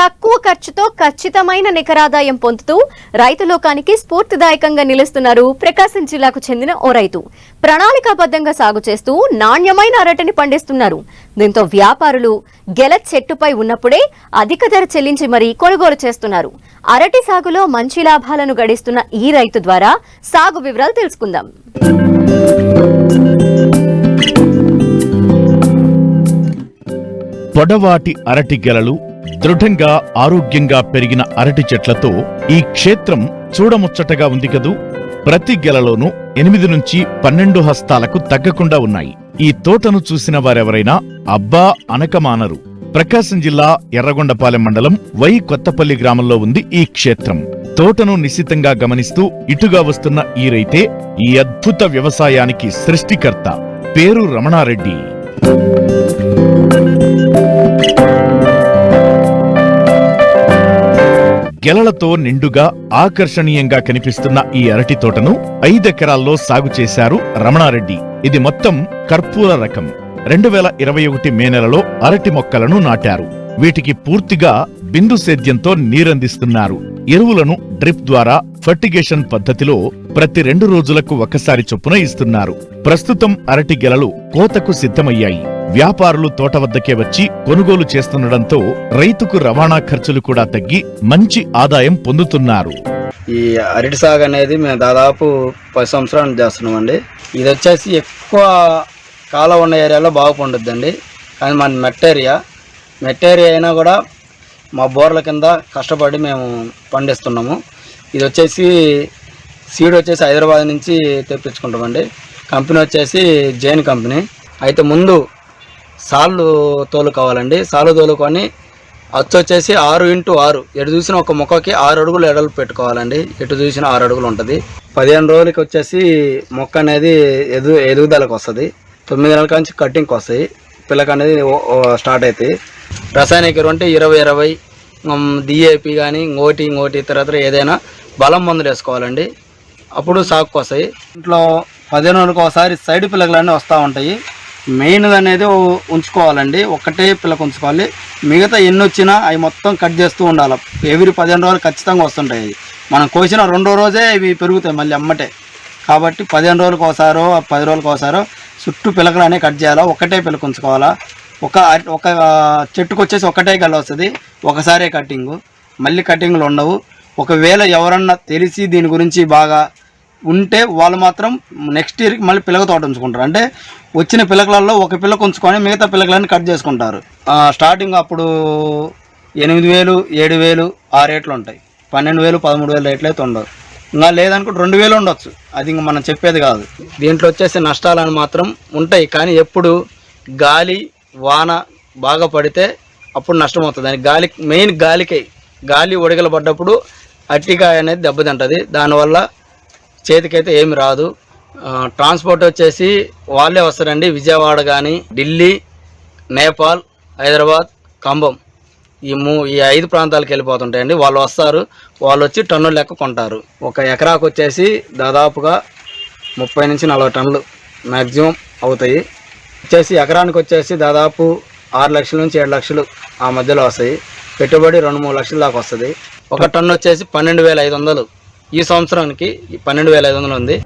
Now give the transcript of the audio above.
తక్కువ ఖర్చుతో ఖచ్చితమైన నికరాదాయం పొందుతూ రైతు లోకానికి స్ఫూర్తిదాయకంగా నిలుస్తున్నారు ప్రకాశం జిల్లాకు చెందిన ఓ రైతు. ప్రణాళికాబద్ధంగా సాగు చేస్తూ నాణ్యమైన అరటిని పండిస్తున్నారు. దీంతో వ్యాపారులు గెల చెట్టుపై ఉన్నప్పుడే అధిక ధర చెల్లించి మరీ కొనుగోలు చేస్తున్నారు. అరటి సాగులో మంచి లాభాలను గడిస్తున్న ఈ రైతు ద్వారా సాగు వివరాలు తెలుసుకుందాం. పొడవాటి అరటి గెలలు దృఢంగా ఆరోగ్యంగా పెరిగిన అరటి చెట్లతో ఈ క్షేత్రం చూడముచ్చటగా ఉంది కదూ? ప్రతి గెలలోనూ ఎనిమిది నుంచి పన్నెండు హస్తాలకు తగ్గకుండా ఉన్నాయి. ఈ తోటను చూసిన వారెవరైనా అబ్బా అనకమానరు. ప్రకాశం జిల్లా ఎర్రగొండపాలెం మండలం వై కొత్తపల్లి గ్రామంలో ఉంది ఈ క్షేత్రం. తోటను నిశితంగా గమనిస్తూ ఇటుగా వస్తున్న ఈ రైతే ఈ అద్భుత వ్యవసాయానికి సృష్టికర్త. పేరు రమణారెడ్డి. గెలలతో నిండుగా ఆకర్షణీయంగా కనిపిస్తున్న ఈ అరటి తోటను ఐదెకరాల్లో సాగు చేశారు రమణారెడ్డి. ఇది మొత్తం కర్పూర రకం. రెండు వేల ఇరవై ఒకటి మే నెలలో అరటి మొక్కలను నాటారు. వీటికి పూర్తిగా బిందు సేద్యంతో నీరందిస్తున్నారు. ఎరువులను డ్రిప్ ద్వారా ఫర్టిగేషన్ పద్ధతిలో ప్రతి రెండు రోజులకు ఒకసారి చొప్పున ఇస్తున్నారు. ప్రస్తుతం అరటి గెలలు కోతకు సిద్ధమయ్యాయి. వ్యాపారులు తోట వద్దకే వచ్చి కొనుగోలు చేస్తుండటంతో రైతుకు రవాణా ఖర్చులు కూడా తగ్గి మంచి ఆదాయం పొందుతున్నారు. ఈ అరటి సాగు అనేది మేము దాదాపు పది సంవత్సరాలు చేస్తున్నామండి. ఇది వచ్చేసి ఎక్కువ కాలం ఉన్న ఏరియాలో బాగా పండుద్దండి. కానీ మన మెట్టేరియా మెట్టేరియా అయినా కూడా మా బోర్ల కింద కష్టపడి మేము పండిస్తున్నాము. ఇది వచ్చేసి సీడ్ వచ్చేసి హైదరాబాద్ నుంచి తెప్పించుకుంటామండి. కంపెనీ వచ్చేసి జైన్ కంపెనీ. అయితే ముందు సాళ్ళు తోలు కావాలండి. సాళ్ళు తోలుకొని అచ్చు వచ్చేసి ఆరు ఇంటూ ఆరు. ఎటు చూసిన ఒక మొక్కకి ఆరు అడుగులు ఎడలు పెట్టుకోవాలండి. ఎటు చూసిన ఆరు అడుగులు ఉంటుంది. పదిహేను రోజులకి వచ్చేసి మొక్క అనేది ఎదు ఎదుగుదలకు వస్తుంది. తొమ్మిది నెలల నుంచి కట్టింగ్కి వస్తాయి పిల్లక అనేది స్టార్ట్ అవుతాయి రసాయనిక ఎరువు అంటే ఇరవై ఇరవై డిఏపి కానీ ఇంకోటి ఇంకోటి తర్వాత ఏదైనా బలం మందులు వేసుకోవాలండి. అప్పుడు సాగుకు వస్తాయి ఇంట్లో పదిహేను రోజులకు ఒకసారి సైడ్ పిల్లకలన్నీ వస్తూ ఉంటాయి. మెయిన్ అనేది ఉంచుకోవాలండి. ఒక్కటే పిల్లక ఉంచుకోవాలి. మిగతా ఎన్ని వచ్చినా అవి మొత్తం కట్ చేస్తూ ఉండాలి. ఎవ్రీ పదిహేను రోజులు ఖచ్చితంగా వస్తుంటాయి మనం కోసిన రెండో రోజే ఇవి పెరుగుతాయి మళ్ళీ అమ్మటే. కాబట్టి పదిహేను రోజులకు ఒకసారో పది రోజులకు ఒకసారో చుట్టూ పిలకలు అనేవి కట్ చేయాలా? ఒకటే పిలక ఉంచుకోవాలా? ఒక ఒక చెట్టుకు వచ్చేసి ఒకటే గల్ల వస్తుంది. ఒకసారే కటింగు మళ్ళీ కటింగ్లు ఉండవు. ఒకవేళ ఎవరన్నా తెలిసి దీని గురించి బాగా ఉంటే వాళ్ళు మాత్రం నెక్స్ట్ ఇయర్కి మళ్ళీ పిల్లక తోట ఉంచుకుంటారు. అంటే వచ్చిన పిల్లకలలో ఒక పిల్లక ఉంచుకొని మిగతా పిల్లకలన్నీ కట్ చేసుకుంటారు. స్టార్టింగ్ అప్పుడు ఎనిమిది వేలు ఏడు వేలు ఆ రేట్లు ఉంటాయి. పన్నెండు వేలు పదమూడు వేలు రేట్లు అయితే ఉండవు. ఇంకా లేదనుకుంటే రెండు వేలు ఉండొచ్చు. అది ఇంకా మనం చెప్పేది కాదు. దీంట్లో వచ్చేసి నష్టాలను మాత్రం ఉంటాయి. కానీ ఎప్పుడు గాలి వాన బాగా పడితే అప్పుడు నష్టం అవుతుంది దానికి గాలి మెయిన్ గాలికే గాలి ఒడిగలు పడ్డప్పుడు అట్టికాయ అనేది దెబ్బతింటుంది. దానివల్ల చేతికైతే ఏమి రాదు. ట్రాన్స్పోర్ట్ వచ్చేసి వాళ్ళే వస్తారండి. విజయవాడ కానీ ఢిల్లీ నేపాల్ హైదరాబాద్ ఖమ్మం. ఈ మూ ఈ ఐదు ప్రాంతాలకు వెళ్ళిపోతుంటాయండి. వాళ్ళు వస్తారు. వాళ్ళు వచ్చి టన్నులు లెక్క కొంటారు. ఒక ఎకరాకు వచ్చేసి దాదాపుగా ముప్పై నుంచి నలభై టన్నులు మ్యాక్సిమం అవుతాయి. వచ్చేసి ఎకరానికి వచ్చేసి దాదాపు ఆరు లక్షల నుంచి ఏడు లక్షలు ఆ మధ్యలో వస్తాయి. పెట్టుబడి రెండు మూడు లక్షల దాకా వస్తుంది. ఒక టన్ను వచ్చేసి పన్నెండు వేల ఐదు వందలు ఈ సంవత్సరానికి పన్నెండు వేల ఐదు వందలు ఉంది.